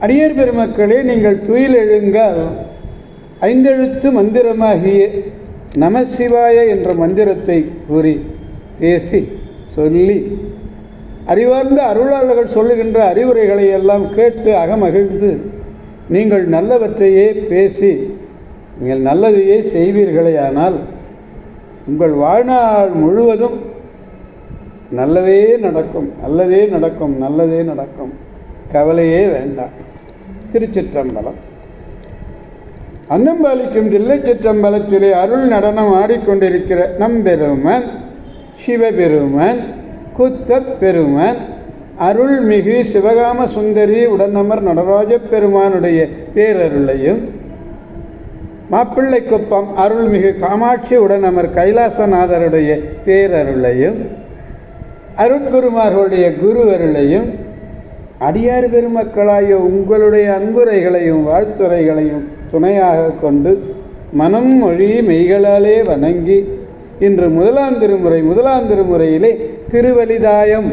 அடியர் பெருமக்களே நீங்கள் துயில் எழுங்கள் ஐந்தெழுத்து மந்திரமாகிய நமசிவாய என்ற மந்திரத்தை கூறி பேசி சொல்லி அறிவார்ந்த அருளாளர்கள் சொல்லுகின்ற அறிவுரைகளை எல்லாம் கேட்டு அகமகிழ்ந்து நீங்கள் நல்லவற்றையே பேசி நீங்கள் நல்லதையே செய்வீர்களே ஆனால் உங்கள் வாழ்நாள் முழுவதும் நல்லதே நடக்கும் நல்லதே நடக்கும் நல்லதே நடக்கும். கவலையே வேண்டாம். திருச்சிற்றம்பலம். அன்னம்பாலிக்கும் தில்லை சிற்றம்பலத்திலே அருள் நடனம் ஆடிக்கொண்டிருக்கிற நம்பெருமன் சிவபெருமன் குத்தப் பெருமன் அருள்மிகு சிவகாம சுந்தரி உடனமர் நடராஜ பெருமானுடைய பேரருளையும் மாப்பிள்ளை குப்பம் அருள்மிகு காமாட்சி உடனமர் கைலாசநாதருடைய பேரருளையும் அருட்குருமார்களுடைய குரு அருளையும் அடியார் பெருமக்களாகிய உங்களுடைய அன்புரைகளையும் வாழ்த்துறைகளையும் துணையாக கொண்டு மனம் மொழி மெய்களாலே வணங்கி இன்று முதலாம் திருமுறை முதலாம் திருமுறையிலே திருவலிதாயம்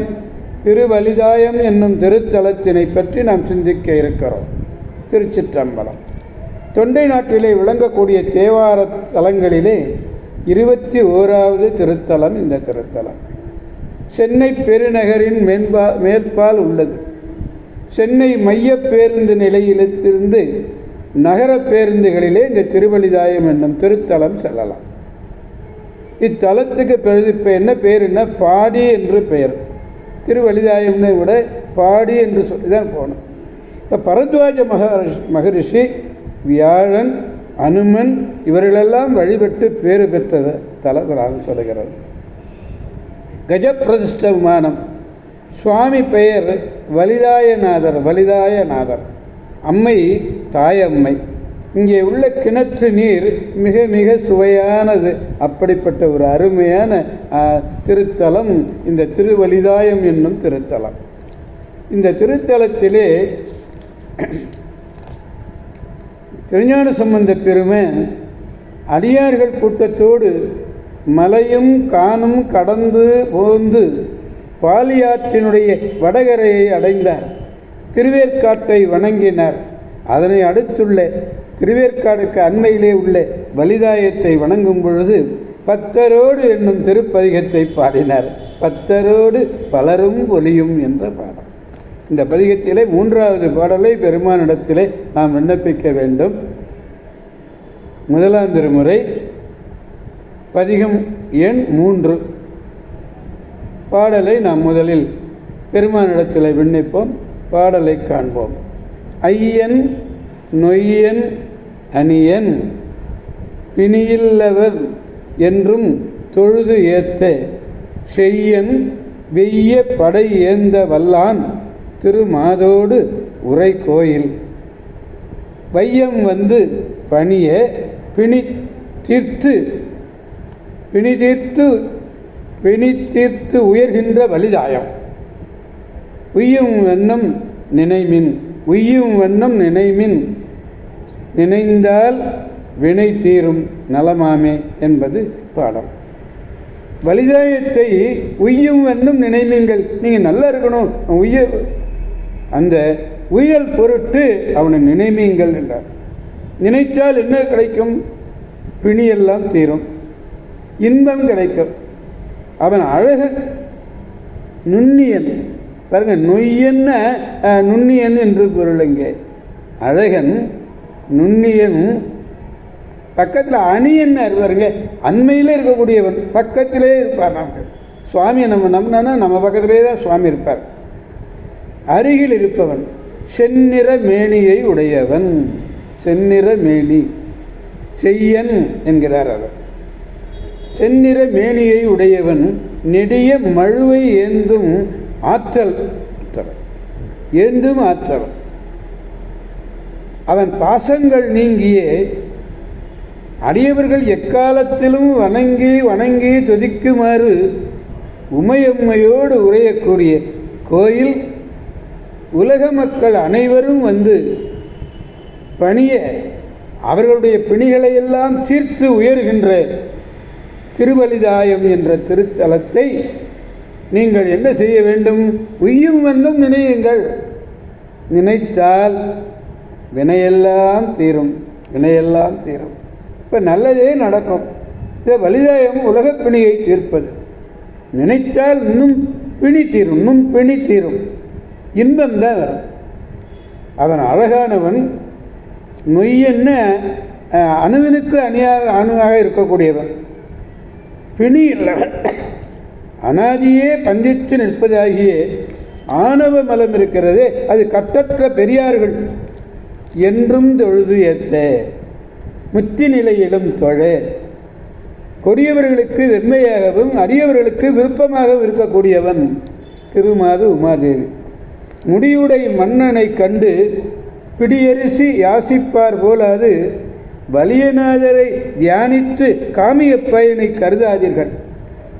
திருவலிதாயம் என்னும் திருத்தலத்தினை பற்றி நாம் சிந்திக்க இருக்கிறோம். திருச்சிற்றம்பலம். தொண்டை நாட்டிலே விளங்கக்கூடிய தேவார தலங்களிலே இருபத்தி ஓராவது திருத்தலம் இந்த திருத்தலம். சென்னை பெருநகரின் மேன்பா மேற்பால் உள்ளது. சென்னை மைய பேருந்து நிலையிலிருந்து நகர பேருந்துகளிலே இந்த திருவலிதாயம் என்னும் திருத்தலம் செல்லலாம். இத்தலத்துக்கு பெரு இப்போ என்ன பேருன்னா பாடி என்று பெயர். திருவலிதாயம்னு விட பாடி என்று சொல்லி தான் போகணும். இப்போ பரத்வாஜ மகரிஷி மகரிஷி வியாழன் அனுமன் இவர்களெல்லாம் வழிபட்டு பேறு பெற்ற தலபுராணம் சொல்லுகிறது. கஜப்பிரதிஷ்ட விமானம். சுவாமி பெயர் வலிதாயநாதர் வலிதாயநாதர். அம்மை தாயம்மை. இங்கே உள்ள கிணற்று நீர் மிக மிக சுவையானது. அப்படிப்பட்ட ஒரு அருமையான திருத்தலம். இந்த திருவலிதாயம் என்னும் திருத்தலம். இந்த திருத்தலத்திலே திருஞான சம்பந்த பெருமை அடியார்கள் கூட்டத்தோடு மலையும் காணும் கடந்து போந்து பாலியாற்றினுடைய வடகரையை அடைந்தார். திருவேற்காட்டை வணங்கினார். அதனை அடுத்துள்ள திருவேற்காடுக்கு அண்மையிலே உள்ள வலிதாயத்தை வணங்கும் பொழுது பத்தரோடு என்னும் திருப்பதிகத்தை பாடினார். பத்தரோடு பலரும் ஒலியும் என்ற பாடம் இந்த பதிகத்திலே மூன்றாவது பாடலை பெருமானிடத்திலே நாம் விண்ணப்பிக்க வேண்டும். முதலாம் திருமுறை பதிகம் எண் மூன்று. பாடலை நாம் முதலில் பெருமானிடத்தில் விண்ணப்போம் பாடலை காண்போம். ஐயன் நொய்யன் அணியன் பிணியில்லவர் என்றும் தொழுது ஏத்த செய்யன் வெய்ய படை ஏந்த வல்லான் திருமாதோடு உரை கோயில் வையம் வந்து பணிய பிணி தீர்த்து பிணி தீர்த்து பிணி தீர்த்து உயர்கின்ற வலிதாயம். உய்யும் வண்ணம் நினைமின். உய்யும் வண்ணம் நினைமின். நினைந்தால் வினை தீரும் நலமாமே என்பது பாடம். வலிதாயத்தை உய்யும் வண்ணம் நினைமீங்கள் நீங்கள் நல்லா இருக்கணும். உய்ய அந்த உயல் பொருட்டு அவனை நினைமீங்கள் என்றார். நினைத்தால் என்ன கிடைக்கும்? பிணியெல்லாம் தீரும். இன்பம் கிடைக்கும். அவன் அழகன் நுண்ணியன். பாருங்க நொய்யன்ன நுண்ணியன் என்று பொருள் இங்கே. அழகன் நுண்ணியன் பக்கத்தில் அணியன் பாருங்க அண்மையிலே இருக்கக்கூடியவன் பக்கத்திலே இருப்பார் நமக்கு சுவாமியை நம்ம நம்பினா நம்ம பக்கத்திலே தான் சுவாமி இருப்பார். அருகில் இருப்பவன் செந்நிற மேனியை உடையவன். செந்நிற மேனி செய்யன் என்கிறார் அவர். செந்நிற மேனியை உடையவன் நெடிய மழுவை ஏந்தும் ஆற்றல் ஏந்தும் ஆற்றல் அவன் பாசங்கள் நீங்கியே. அடியவர்கள் எக்காலத்திலும் வணங்கி வணங்கி துதிக்குமாறு உமையம்மையோடு உரையக்கூடிய கோயில் உலக மக்கள் அனைவரும் வந்து பணிய அவர்களுடைய பிணிகளையெல்லாம் தீர்த்து உயர்கின்ற திருவலிதாயம் என்ற திருத்தலத்தை நீங்கள் என்ன செய்ய வேண்டும்? உய்யும் வந்தும் நினையுங்கள். நினைத்தால் வினையெல்லாம் தீரும். வினையெல்லாம் தீரும். இப்போ நல்லதே நடக்கும். இந்த வலிதாயம் உலகப் பிணியை தீர்ப்பது. நினைத்தால் இன்னும் பிணி தீரும். இன்னும் பிணி தீரும். இன்பம் தான் வரும். அவன் அழகானவன். நொய்யென்ன அணுவினுக்கு அணியாக அணுவாக இருக்கக்கூடியவன். பிணி இல்லவன் அனாதியே பந்தித்து நிற்பதாகிய ஆணவ மலம் இருக்கிறது அது கட்டற்ற பெரியார்கள் என்றும் தொழுது ஏத்த. முத்தி நிலையிலும் தொழ. கொடியவர்களுக்கு வெம்மையாகவும் அரியவர்களுக்கு விருப்பமாகவும் இருக்கக்கூடியவன் திருமாது உமாதேவி. முடியுடை மன்னனை கண்டு பிடியரிசி யாசிப்பார் போலாது வலியநாதரை தியானித்து காமிய பயனை கருதாதீர்கள்.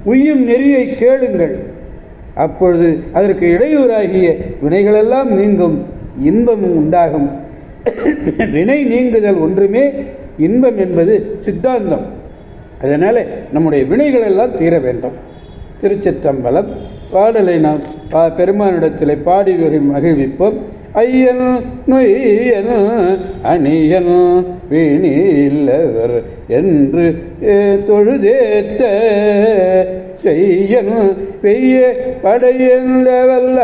உய்யும் நெறியை கேளுங்கள். அப்பொழுது அதற்கு இடையூறாகிய வினைகளெல்லாம் நீங்கும் இன்பமும் உண்டாகும். வினை நீங்குதல் ஒன்றுமே இன்பம் என்பது சித்தாந்தம். அதனால் நம்முடைய வினைகளெல்லாம் தீர வேண்டும். திருச்சிற்றம்பலம் பாடலை நாம் பா பெருமானிடத்தில் பாடி மகிழ்விப்போம். ஐயன் நொய்யன் அணியன் வீணில்லவர் என்று தொழுதேத்த செய்யன் பெய்ய படையவல்ல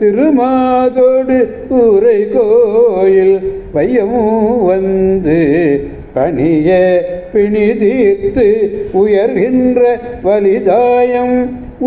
திருமாதோடு ஊரை கோயில் வையமும் வந்து பணிய பிணி தீர்த்து உயர்கின்ற வலிதாயம்